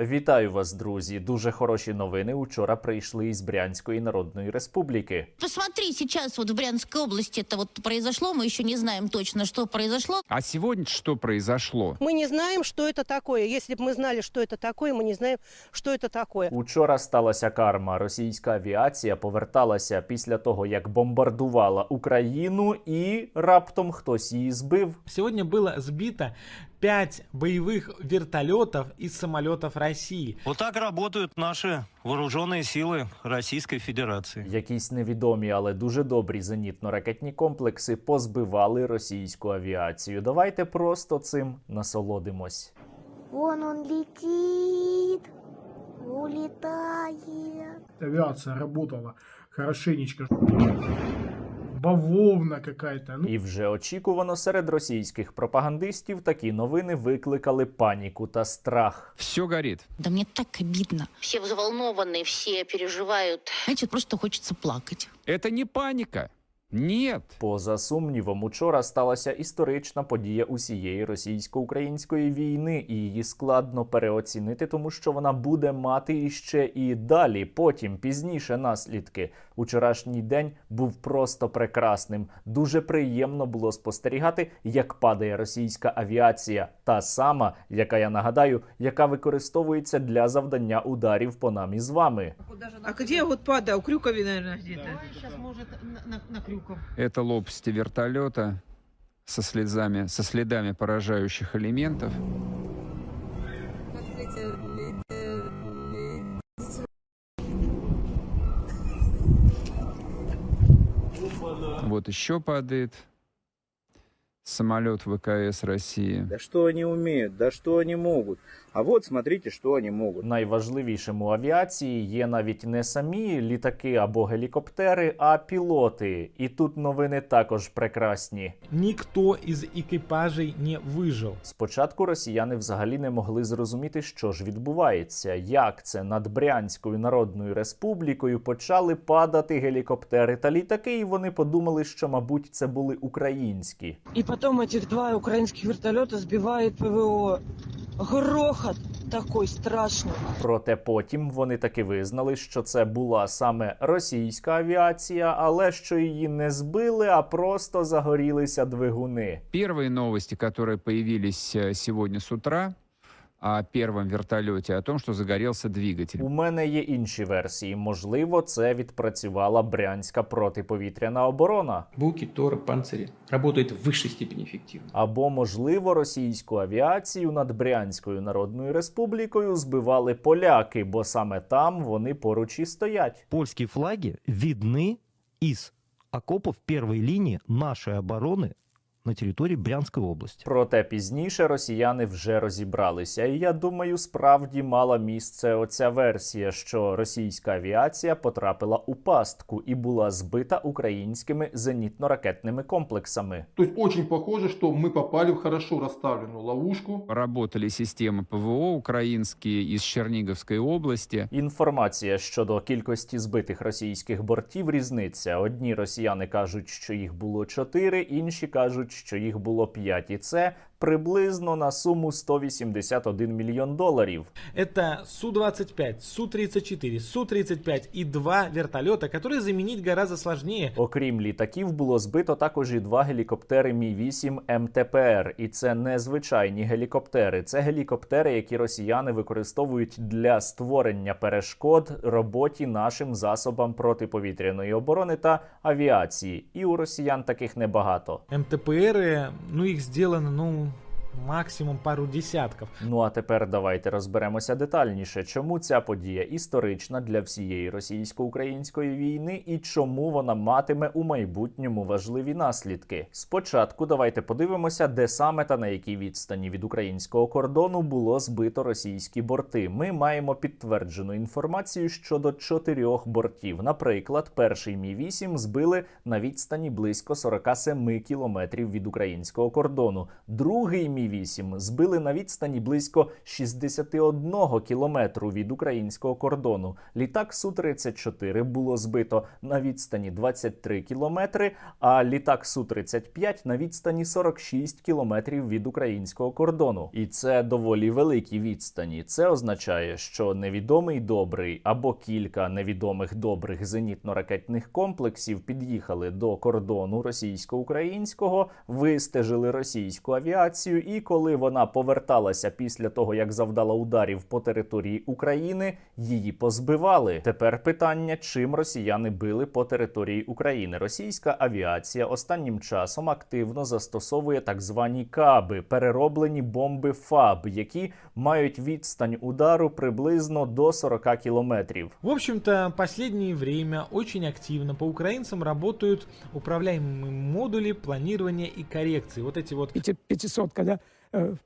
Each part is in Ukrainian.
Вітаю вас, друзі! Дуже хороші новини учора прийшли із Брянської Народної Республіки. Посмотри, сейчас вот в Брянской области это вот произошло, мы еще не знаем точно, что произошло. А сегодня что произошло? Мы не знаем, что это такое. Если бы мы знали, что это такое, мы не знаем, что это такое. Учора сталася карма. Російська авіація поверталася після того, як бомбардувала Україну, і раптом хтось її збив. Сегодня было сбито 5 боевых вертолетов из самолетов России. Вот так работают наши вооруженные силы Российской Федерации. Якісь невідомі, але дуже добрі зенітно-ракетні комплекси позбивали російську авіацію. Давайте просто цим насолодимось. Вон он летит, улетает. авиация работала хорошенечко. Бавовна какая-то. Ну, І вже очікувано серед російських пропагандистів такі новини викликали паніку та страх. Все горить. Да мені так обідно. Всі взволновані, всі переживають. Знаете, просто хочеться плакати. Это не паника. Нет. Поза сумнівом, учора сталася історична подія усієї російсько-української війни, і її складно переоцінити, тому що вона буде мати іще і далі, потім пізніше наслідки. Учорашній день був просто прекрасним. Дуже приємно було спостерігати, як падає російська авіація, та сама, яка я нагадаю, яка використовується для завдання ударів по нам із вами. А где вот падал? У Крюкове, наверное, где-то. Сейчас может на, на, Это лопасти вертолета со слезами, со следами поражающих элементов. Вот еще падает самолет ВКС России. Да что они умеют, да что они могут. А вот смотрите, что они могут. Найважливішим у авіації є навіть не самі літаки або гелікоптери, а пілоти. І тут новини також прекрасні. Никто из экипажей не выжил. Спочатку росіяни взагалі не могли зрозуміти, що ж відбувається, як це над Брянською Народною Республікою почали падати гелікоптери та літаки, і вони подумали, що, мабуть, це були українські. И потом этих два украинских вертолета сбивает ПВО. Грохот такой страшный. Проте потім вони таки визнали, що це була саме російська авіація, але що її не збили, а просто загорілися двигуни. Первые новости, которые появились э, сегодня с утра о первом вертолете, о том, что загорелся двигатель. У мене є інші версії. Можливо, це відпрацювала брянська протиповітряна оборона. Буки, Торы, панцири работают в высшей степени эффективно. Або, можливо, російську авіацію над Брянською Народною Республікою збивали поляки, бо саме там вони поруч і стоять. Польские флаги видны из окопов первой линии нашей обороны на территории Брянской области. Проте пізніше росіяни вже розібралися, і я думаю, справді мала місце оця версія, що російська авіація потрапила у пастку і була збита українськими зенітно-ракетними комплексами. то есть очень похоже, что мы попали в хорошо расставленную ловушку. Работали системы ПВО украинские из Черниговской области. Інформація щодо кількості збитих російських бортів різниця. Одні росіяни кажуть, що їх було 4, інші кажуть, що їх було 5. І це приблизно на суму 181 мільйон доларів. Это Су-25, Су-34, Су-35 и два вертолета, которые заменить гораздо сложнее. Окрім літаків, було збито також і два гелікоптери Мі-8 МТПР. І це не звичайні гелікоптери. Це гелікоптери, які росіяни використовують для створення перешкод роботі нашим засобам протиповітряної оборони та авіації. І у росіян таких небагато. МТПРы, ну их сделано, ну, максимум пару десятков. Ну а тепер давайте розберемося детальніше, чому ця подія історична для всієї російсько-української війни і чому вона матиме у майбутньому важливі наслідки. Спочатку давайте подивимося, де саме та на якій відстані від українського кордону було збито російські борти. Ми маємо підтверджену інформацію щодо чотирьох бортів. Наприклад, перший мі 8 збили на відстані близько 47 кілометрів від українського кордону. Другий мі Мі-8 збили на відстані близько 61 кілометру від українського кордону. Літак Су-34 було збито на відстані 23 кілометри, а літак Су-35 на відстані 46 кілометрів від українського кордону. І це доволі великі відстані. Це означає, що невідомий добрий або кілька невідомих добрих зенітно-ракетних комплексів під'їхали до кордону російсько-українського, вистежили російську авіацію, і коли вона поверталася після того, як завдала ударів по території України, її позбивали. Тепер питання, чим росіяни били по території України. Російська авіація останнім часом активно застосовує так звані каби, перероблені бомби ФАБ, які мають відстань удару приблизно до 40 кілометрів. В общем-то, последнее время очень активно по украинцам работают управляемые модули планирования и коррекции. Вот эти вот Эти 500, когда, э,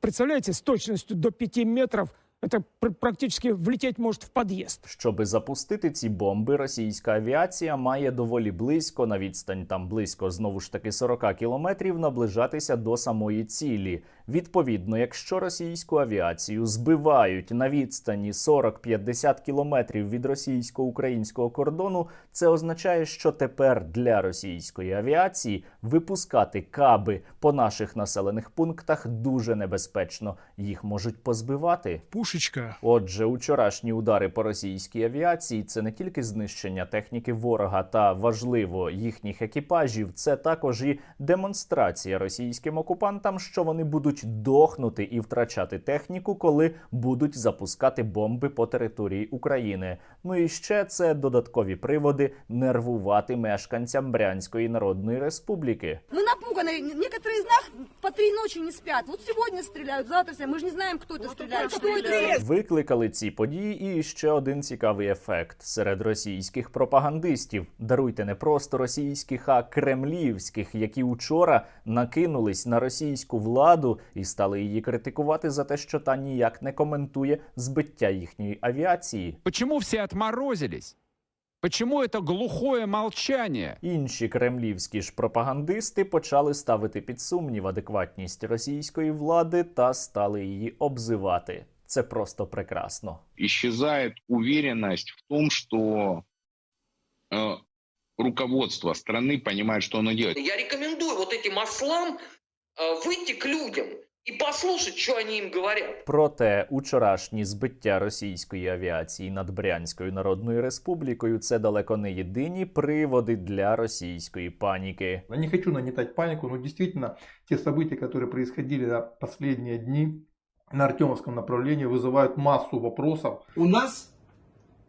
представляете, с точностью до 5 метров, это пр- практически влететь может в подъезд. Щоби запустити ці бомби, російська авіація має доволі близько, на відстань там близько знову ж таки 40 кілометрів, наближатися до самої цілі. Відповідно, якщо російську авіацію збивають на відстані 40-50 кілометрів від російсько-українського кордону, це означає, що тепер для російської авіації випускати каби по наших населених пунктах дуже небезпечно. Їх можуть позбивати. Пушечка. Отже, учорашні удари по російській авіації це не тільки знищення техніки ворога та важливо їхніх екіпажів, це також і демонстрація російським окупантам, що вони будуть дохнути і втрачати техніку, коли будуть запускати бомби по території України. Ну і ще це додаткові приводи нервувати мешканцям Брянської Народної Республіки. Мы напуганы. Некоторые из нас по три ночи не спят. Вот сегодня стреляют, завтра все. Мы же не знаем, кто это стреляет. Что это? Викликали ці події і ще один цікавий ефект серед російських пропагандистів. Даруйте не просто російських, а кремлівських, які учора накинулись на російську владу і стали її критикувати за те, що та ніяк не коментує збиття їхньої авіації. Почему все отморозились? Почему это глухое молчание? Інші кремлівські ж пропагандисти почали ставити під сумнів адекватність російської влади та стали її обзивати. Це просто прекрасно. исчезает уверенность в том, что э, руководство страны понимает, что оно делает. Я рекомендую вот этим ослам выйти к людям и послушать, что они им говорят. Проте учорашні збиття російської авіації над Брянською Народною Республікою це далеко не єдині приводи для російської паніки. Я не хочу нагнетать панику, но действительно те события, которые происходили на последние дни на Артемовском направлении, вызывают массу вопросов. У нас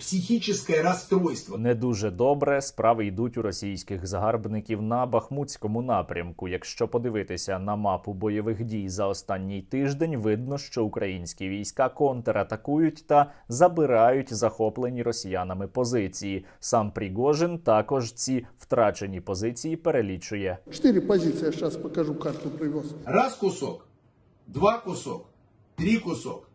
психическое расстройство. Не дуже добре справи йдуть у російських загарбників на Бахмутському напрямку. Якщо подивитися на мапу бойових дій за останній тиждень, видно, що українські війська контратакують та забирають захоплені росіянами позиції. Сам Пригожин також ці втрачені позиції перелічує. Четыре позиции, я сейчас покажу, карту привез. Раз кусок, два кусок, три кусок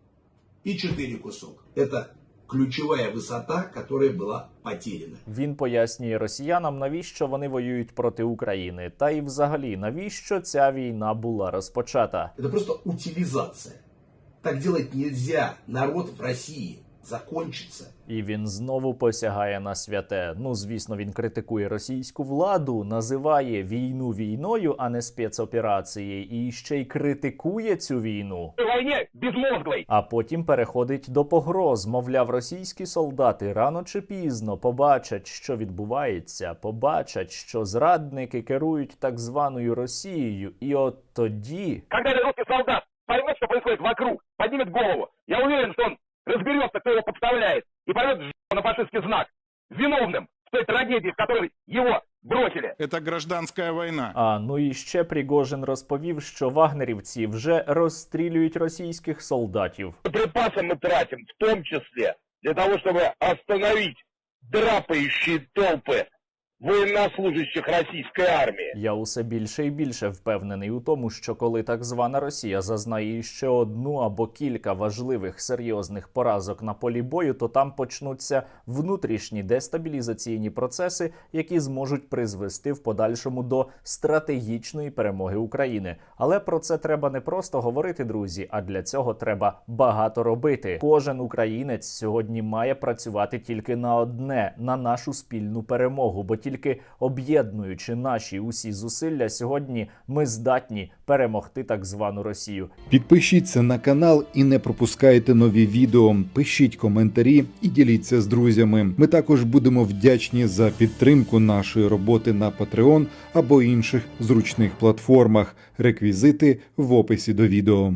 и четыре кусок. Это ключевая высота, которая была потеряна. Він пояснює росіянам, навіщо вони воюють проти України, та й взагалі навіщо ця війна була розпочата. Это просто утилизация. Так делать нельзя. Народ в России закончится. І він знову посягає на святе. Ну, звісно, він критикує російську владу, називає війну війною, а не спецоперацією, і ще й критикує цю війну. А потім переходить до погроз. Мовляв, російські солдати рано чи пізно побачать, що відбувається, побачать, що зрадники керують так званою Росією, і от тоді Когда этот солдат поймет, что происходит вокруг, поднимет голову, я уверен, что он трагедии, в которой его бросили. Это гражданская война. А ну і ще Пригожин розповів, що вагнерівці вже розстрілюють російських солдатів. Припасы мы тратим, в том числе для того, чтобы остановить драпающие толпы военнослужащих российской армии. Я усе більше і більше впевнений у тому, що коли так звана Росія зазнає ще одну або кілька важливих серйозних поразок на полі бою, то там почнуться внутрішні дестабілізаційні процеси, які зможуть призвести в подальшому до стратегічної перемоги України. Але про це треба не просто говорити, друзі, а для цього треба багато робити. Кожен українець сьогодні має працювати тільки на одне на нашу спільну перемогу, бо тільки об'єднуючи наші усі зусилля, сьогодні ми здатні перемогти так звану Росію. Підпишіться на канал і не пропускайте нові відео. Пишіть коментарі і діліться з друзями. Ми також будемо вдячні за підтримку нашої роботи на Patreon або інших зручних платформах. Реквізити в описі до відео.